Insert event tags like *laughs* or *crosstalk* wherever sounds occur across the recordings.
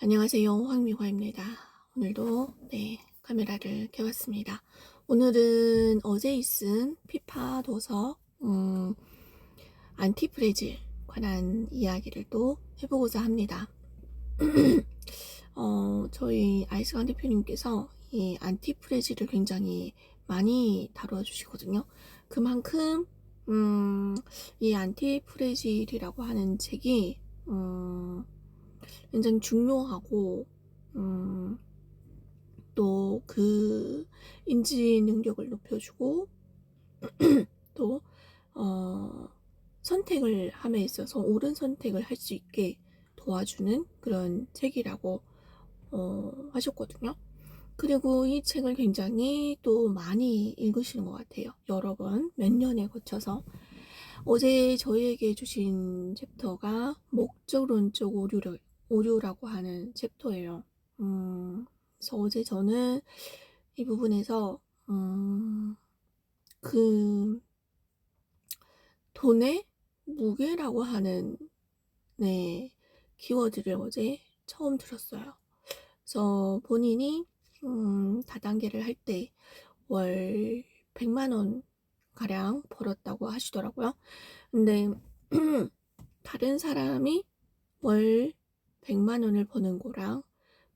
안녕하세요. 황미화입니다. 오늘도 네, 카메라를 켜봤습니다. 오늘은 어제 있은 피파 도서 음, 안티프레질 관한 이야기를 또 해보고자 합니다. *clears throat* 어, 저희 아이스강 대표님께서 이 안티프레질을 굉장히 많이 다루어 주시거든요. 그만큼 음, 이 안티프레질이라고 하는 책이 음, 굉장히 중요하고 음, 또 그 인지 능력을 높여주고 *clears throat* 또 어, 선택을 함에 있어서 옳은 선택을 할 수 있게 도와주는 그런 책이라고 어, 하셨거든요. 그리고 이 책을 굉장히 또 많이 읽으시는 것 같아요. 여러 번, 몇 년에 거쳐서. 어제 저희에게 주신 챕터가 목적론적 오류를, 오류라고 하는 챕터예요. 음, 그래서 어제 저는 이 부분에서, 음, 그, 돈의 무게라고 하는, 네, 키워드를 어제 처음 들었어요. 그래서 본인이, 음, 다단계를 할 때 월 100만 원 가량 벌었다고 하시더라고요. 근데, *clears throat* 다른 사람이 월 100만 원을 버는 거랑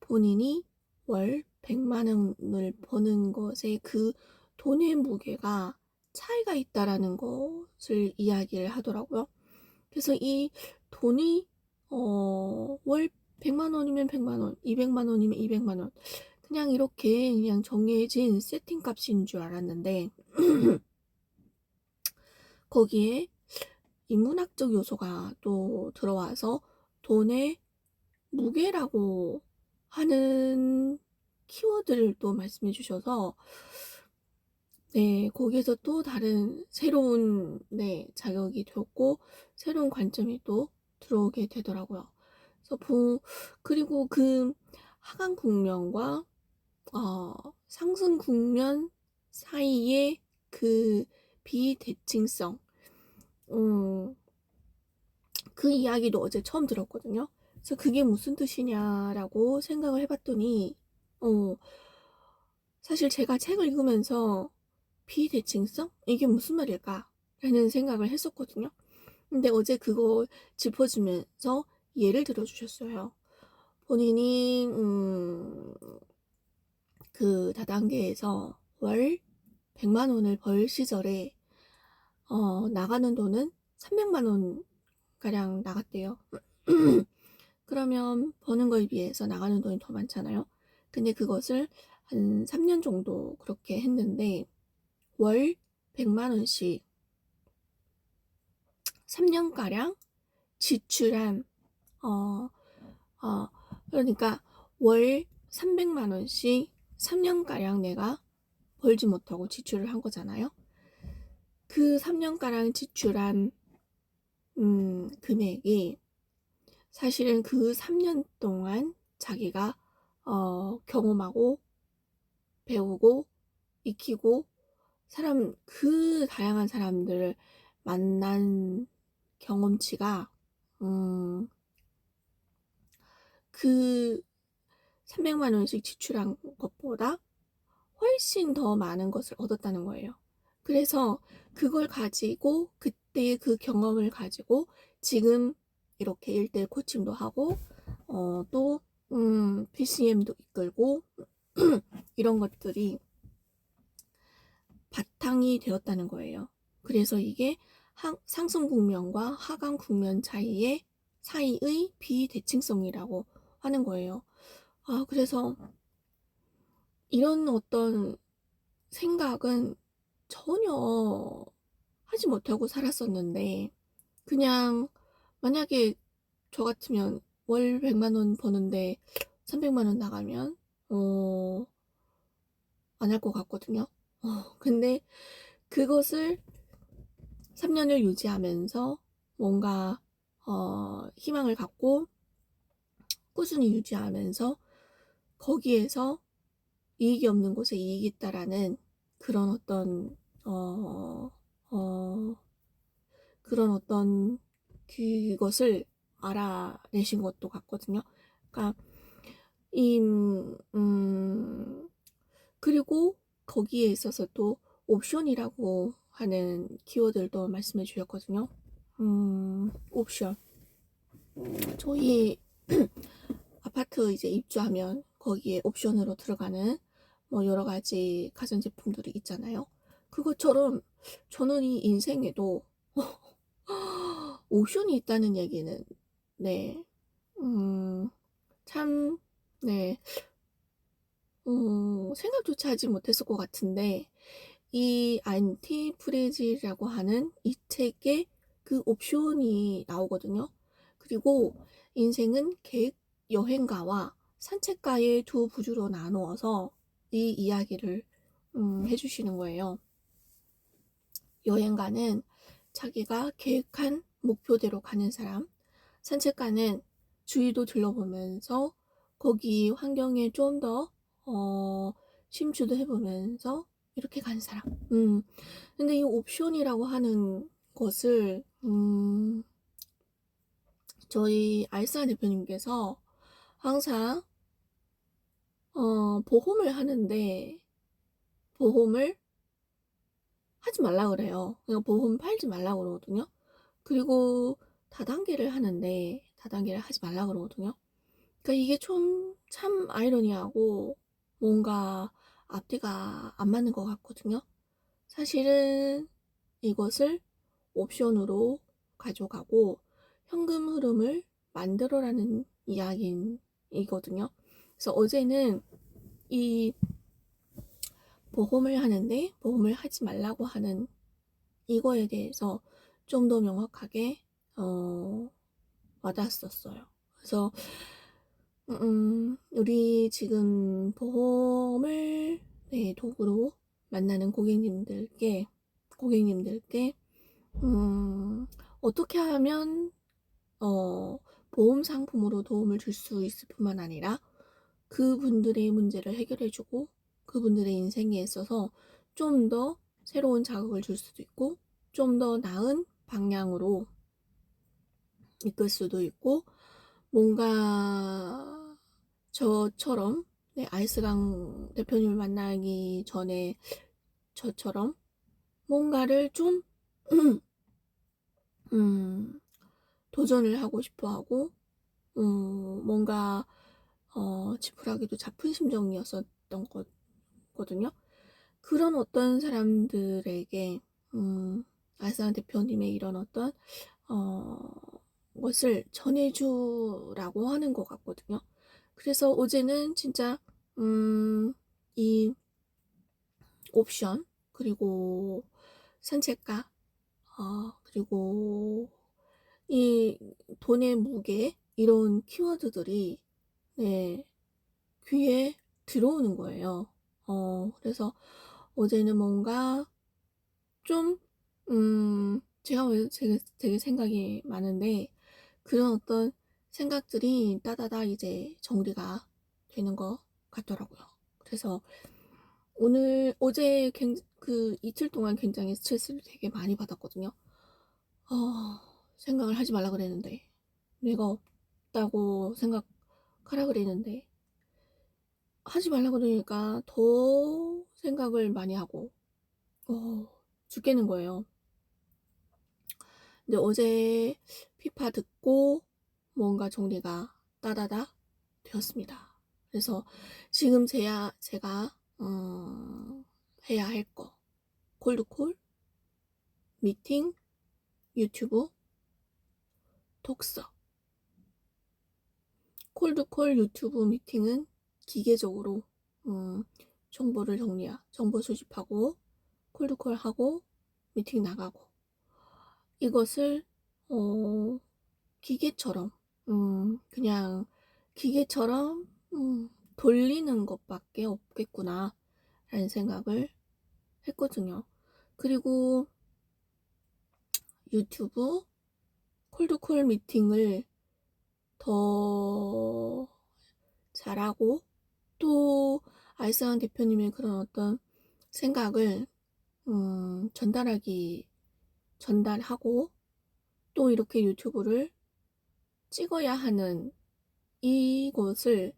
본인이 월 100만 원을 버는 것의 그 돈의 무게가 차이가 있다라는 것을 이야기를 하더라고요. 그래서 이 돈이 어, 월 100만 원이면 100만 원, 200만 원이면 200만 원. 그냥 이렇게 그냥 정해진 세팅 값인 줄 알았는데 *clears throat* 거기에 인문학적 요소가 또 들어와서 돈의 무게라고 하는 키워드를 또 말씀해 주셔서 네, 거기에서 또 다른 새로운 네, 자격이 되었고 새로운 관점이 또 들어오게 되더라고요. 그래서 부, 그리고 그 하강 국면과 어, 상승 국면 사이의 그 비대칭성 음, 그 이야기도 어제 처음 들었거든요. 그래서 그게 무슨 뜻이냐라고 생각을 해봤더니, 어, 사실 제가 책을 읽으면서 비대칭성? 이게 무슨 말일까? 라는 생각을 했었거든요. 근데 어제 그거 짚어주면서 예를 들어주셨어요. 본인이, 음, 그 다단계에서 월 100만 원을 벌 시절에, 어, 나가는 돈은 300만 원 가량 나갔대요. *clears throat* 그러면 버는 거에 비해서 나가는 돈이 더 많잖아요. 근데 그것을 한 3년 정도 그렇게 했는데 월 100만 원씩 3년 가량 지출한 어, 어 그러니까 월 300만 원씩 3년 가량 내가 벌지 못하고 지출을 한 거잖아요. 그 3년 가량 지출한 음, 금액이 사실은 그 3년 동안 자기가 어, 경험하고 배우고 익히고 사람 그 다양한 사람들을 만난 경험치가 음, 그 300만 원씩 지출한 것보다 훨씬 더 많은 것을 얻었다는 거예요. 그래서 그걸 가지고 그때의 그 경험을 가지고 지금 이렇게 1대1 코칭도 하고 어, 또 음, PCM도 이끌고 *clears throat* 이런 것들이 바탕이 되었다는 거예요. 그래서 이게 하, 상승 국면과 하강 국면 사이의 사이의 비대칭성이라고 하는 거예요. 아, 그래서 이런 어떤 생각은 전혀 하지 못하고 살았었는데, 그냥 만약에 저 같으면 월 100만 원 버는데 300만 원 나가면, 어, 안 할 것 같거든요. 어, 근데 그것을 3년을 유지하면서 뭔가, 어, 희망을 갖고 꾸준히 유지하면서 거기에서 이익이 없는 곳에 이익이 있다라는 그런 어떤 어, 어, 그런 어떤 그것을 알아내신 것도 같거든요. 그러니까 이 음 그리고 거기에 있어서 또 옵션이라고 하는 키워드를 말씀해 주셨거든요. 음 옵션. 저희 *clears throat* 아파트 이제 입주하면 거기에 옵션으로 들어가는 뭐 여러 가지 가전제품들이 있잖아요. 그것처럼 저는 이 인생에도 *laughs* 옵션이 있다는 얘기는 네. 음, 참, 네. 음, 생각조차 하지 못했을 것 같은데, 이 안티 프레지라고 하는 이 책에 그 옵션이 나오거든요. 그리고 인생은 계획 여행가와 산책가의 두 부주로 나누어서 이 이야기를 음, 해주시는 거예요. 여행가는 자기가 계획한 목표대로 가는 사람, 산책가는 주위도 둘러보면서 거기 환경에 좀 더 어, 심취도 해보면서 이렇게 가는 사람. 음, 근데 이 옵션이라고 하는 것을 음, 저희 알사 대표님께서 항상 어, 보험을 하는데 보험을 하지 말라 그래요. 그러니까 보험 팔지 말라 그러거든요. 그리고 다단계를 하는데 다단계를 하지 말라 그러거든요. 그러니까 이게 좀 참 아이러니하고 뭔가 앞뒤가 안 맞는 것 같거든요. 사실은 이것을 옵션으로 가져가고 현금 흐름을 만들어라는 이야기이거든요. 그래서 어제는 이 보험을 하는데 보험을 하지 말라고 하는 이거에 대해서 좀 더 명확하게 어, 와닿았었어요. 그래서 음, 우리 지금 보험을 네, 도구로 만나는 고객님들께 고객님들께 음, 어떻게 하면 어, 보험 상품으로 도움을 줄 수 있을 뿐만 아니라 그분들의 문제를 해결해주고 그분들의 인생에 있어서 좀 더 새로운 자극을 줄 수도 있고 좀 더 나은 방향으로 이끌 수도 있고 뭔가 저처럼 네, 아이스강 대표님을 만나기 전에 저처럼 뭔가를 좀 *clears throat* 음, 도전을 하고 싶어 하고 음, 뭔가 어, 지푸라기도 잡힌 심정이었었던 거거든요. 그런 어떤 사람들에게 음, 알사한 대표님의 이런 어떤 어, 것을 전해주라고 하는 것 같거든요. 그래서 어제는 진짜 음, 이 옵션 그리고 산책가 어, 그리고 이 돈의 무게 이런 키워드들이 네, 귀에 들어오는 거예요. 어, 그래서 어제는 뭔가 좀, 음, 제가 되게, 되게 생각이 많은데, 그런 어떤 생각들이 따다다 이제 정리가 되는 것 같더라고요. 그래서 오늘, 어제 그 이틀 동안 굉장히 스트레스를 되게 많이 받았거든요. 어, 생각을 하지 말라 그랬는데, 내가 없다고 생각하라 그랬는데, 하지 말라 그러니까 더 생각을 많이 하고, 어, 죽겠는 거예요. 근데 어제 피파 듣고 뭔가 정리가 따다다 되었습니다. 그래서 지금 제야, 제가, 어, 해야 할 거. 콜드콜, 미팅, 유튜브, 독서. 콜드콜 유튜브 미팅은 기계적으로 음, 정보를 정리하, 정보 수집하고 콜드콜 하고 미팅 나가고 이것을 어, 기계처럼 음, 그냥 기계처럼 음, 돌리는 것밖에 없겠구나 라는 생각을 했거든요. 그리고 유튜브 콜드콜 미팅을 더 잘하고 또 알싸한 대표님의 그런 어떤 생각을 음, 전달하기 전달하고 또 이렇게 유튜브를 찍어야 하는 이것을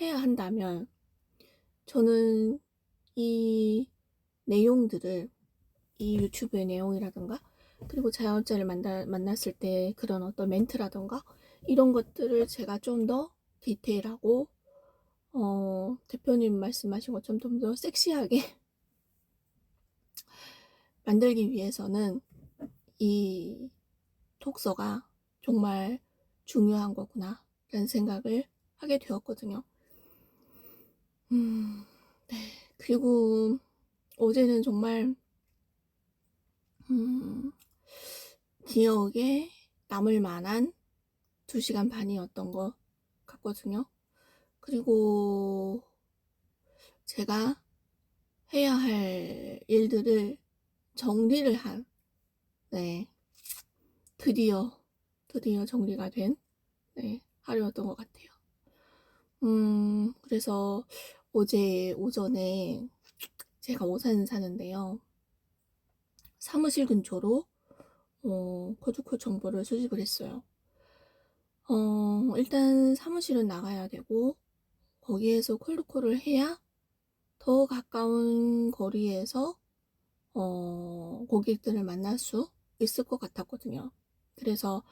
해야 한다면 저는 이 내용들을 이 유튜브의 내용이라든가 그리고 자영업자를 만났을 때 그런 어떤 멘트라든가 이런 것들을 제가 좀 더 디테일하고 어, 대표님 말씀하신 것처럼 좀 더 섹시하게 *laughs* 만들기 위해서는 이 독서가 정말 중요한 거구나 라는 생각을 하게 되었거든요. 음, 네. 그리고 어제는 정말 음, 기억에 남을 만한 2시간 반이었던 것 같거든요. 그리고 제가 해야 할 일들을 정리를 한, 네, 드디어, 드디어 정리가 된, 네, 하루였던 것 같아요. 음, 그래서 어제 오전에 제가 오산 사는데요. 사무실 근처로, 어, 코드코 정보를 수집을 했어요. 어, 일단 사무실은 나가야 되고, 거기에서 콜드콜을 해야 더 가까운 거리에서 어, 고객들을 만날 수 있을 것 같았거든요. 그래서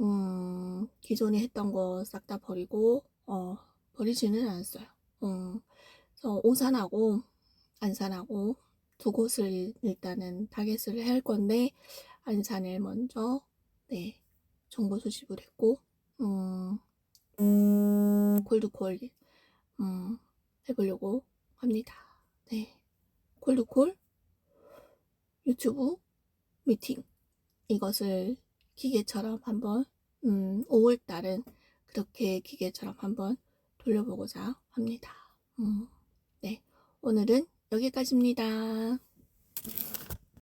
음, 기존에 했던 거 싹 다 버리고 어, 버리지는 않았어요. 음, 그래서 오산하고 안산하고 두 곳을 일단은 타겟을 할 건데 안산을 먼저 네 정보 수집을 했고 음, 콜드콜 음, 해보려고 합니다. 네 콜드콜 유튜브 미팅 이것을 기계처럼 한번 음, 5월달은 그렇게 기계처럼 한번 돌려보고자 합니다. 음, 네 오늘은 여기까지입니다.